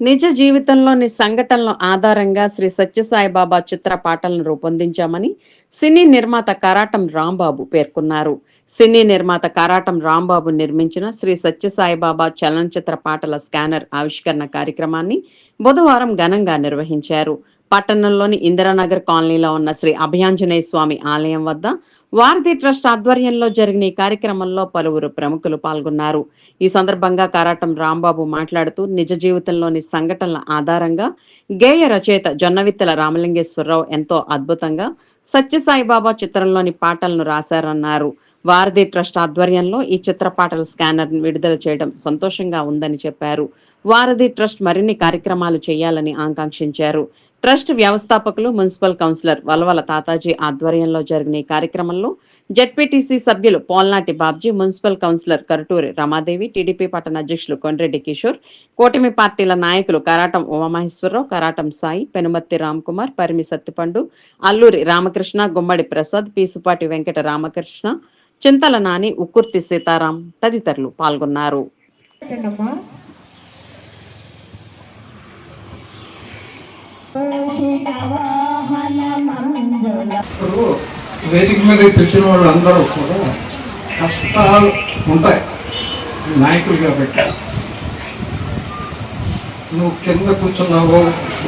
నిజ జీవితంలోని సంఘటనల ఆధారంగా శ్రీ సత్యసాయిబాబా చిత్ర పాటలను రూపొందించామని సినీ నిర్మాత కరాటం రాంబాబు పేర్కొన్నారు. సినీ నిర్మాత కరాటం రాంబాబు నిర్మించిన శ్రీ సత్యసాయిబాబా చలనచిత్ర పాటల స్కానర్ ఆవిష్కరణ కార్యక్రమాన్ని బుధవారం ఘనంగా నిర్వహించారు. పట్టణంలోని ఇందిరానగర్ కాలనీలో ఉన్న శ్రీ అభయాంజనేయ స్వామి ఆలయం వద్ద వారధి ట్రస్ట్ ఆధ్వర్యంలో జరిగిన ఈ కార్యక్రమంలో పలువురు ప్రముఖులు పాల్గొన్నారు. ఈ సందర్భంగా కారాటం రాంబాబు మాట్లాడుతూ నిజ జీవితంలోని సంఘటనల ఆధారంగా గేయ రచయిత జొన్నవిత్తల రామలింగేశ్వరరావు ఎంతో అద్భుతంగా సత్యసాయిబాబా చిత్రంలోని పాటలను రాశారన్నారు. వారధి ట్రస్ట్ ఆధ్వర్యంలో ఈ చిత్ర పాటల స్కానర్ విడుదల చేయడం సంతోషంగా ఉందని చెప్పారు. వారధి ట్రస్ట్ మరిన్ని కార్యక్రమాలు చేయాలని ఆకాంక్షించారు. ట్రస్ట్ వ్యవస్థాపకులు మున్సిపల్ కౌన్సిలర్ వలవల తాతాజీ ఆధ్వర్యంలో జరిగిన ఈ కార్యక్రమంలో జడ్పీటీసీ సభ్యులు Polnati Babji municipal councillor Karuturi Ramadevi TDP పట్టణ అధ్యక్షులు కొండ్రెడ్డి కిషోర్ కూటమి పార్టీల నాయకులు కరాటం ఉమామహేశ్వరరావు కరాటం సాయి పెనుమత్తి రామ్కుమార్ పరిమి సత్తిపండు అల్లూరి రామకృష్ణ గుమ్మడి ప్రసాద్ పీసుపాటి వెంకట రామకృష్ణ చింతల నాని ఉక్కుర్తి సీతారాం తదితరులు పాల్గొన్నారు. పెట్టండమ్మా వేదిక మీద పిలిచిన వాళ్ళు అందరూ కూడా కష్టాలు ఉంటాయి. నాయకులు కాబట్టి నువ్వు కింద కూర్చున్నావో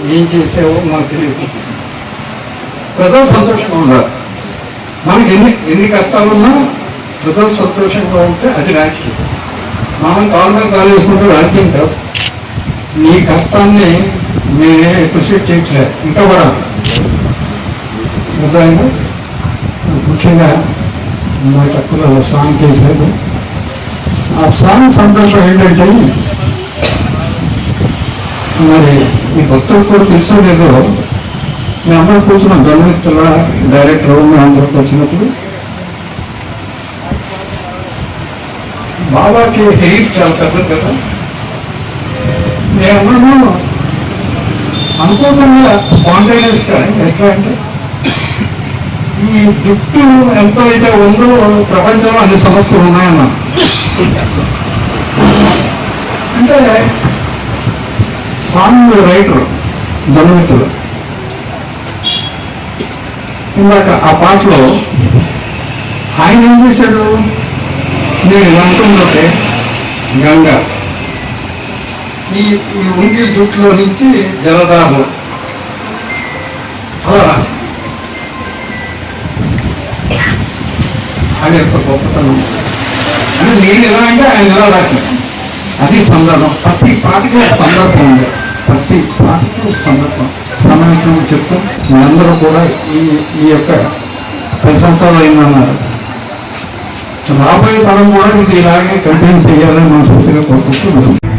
ఏం చేసావో నాకు తెలియదు. ప్రజలు సంతోషంగా ఉండాలి మనకి ఎన్ని ఎన్ని కష్టాలు ఉన్నా ప్రజలు సంతోషంగా ఉంటే అది రాజకీయం. మనం గవర్నమెంట్ కాలు వేసుకుంటే రాజకీయం కాదు. నీ కష్టాన్ని నేనే ఎప్రిషియేట్ చేయట్లేదు. ఇంకా కూడా. అర్థమైంది? ముఖ్యంగా నా తక్కువ సాంగ్ చేశాను. ఆ సాంగ్ సందర్భం ఏంటంటే మరి ఈ భక్తులు కూడా తెలుసో లేదో మేము అందరూ కూర్చున్నాం గవర్నమెంట్ల డైరెక్టర్ మేము అందరూ వచ్చినప్పుడు బాబాకి హెయిర్ చాలా పెద్దది కదా. నేను అనుకోకుండా స్పాంటైనియస్గా ఎట్లా అంటే ఈ జుట్టు ఎంత అయితే ఉందో ప్రపంచంలో అన్ని సమస్యలు ఉన్నాయన్న. అంటే స్వామి రైటర్ ధనమిత్రుడు ఇందాక ఆ పాటలో ఆయన ఏం చేశాడు? నేను ఇలా అంటుంటే గంగ ఈ ఈ ఉంగి జుట్టులో నుంచి జలధారలు అలా రాసింది ఆయన యొక్క గొప్పతనం. అని నేను ఎలా అంటే ఆయన ఎలా రాశాను అది సందర్భం. ప్రతి పాటకి ఒక సందర్భం ఉంది. ప్రతి పాటకి ఒక సందర్భం. సందర్భం చెప్తాం మీరందరూ కూడా ఈ ఈ యొక్క ప్రశాంతంలో ఏమన్నారు? అయిందన్నారు రాబోయే తరం కూడా ఇది ఇలాగే కంటిన్యూ చేయాలని మనస్ఫూర్తిగా కోరుకుంటూ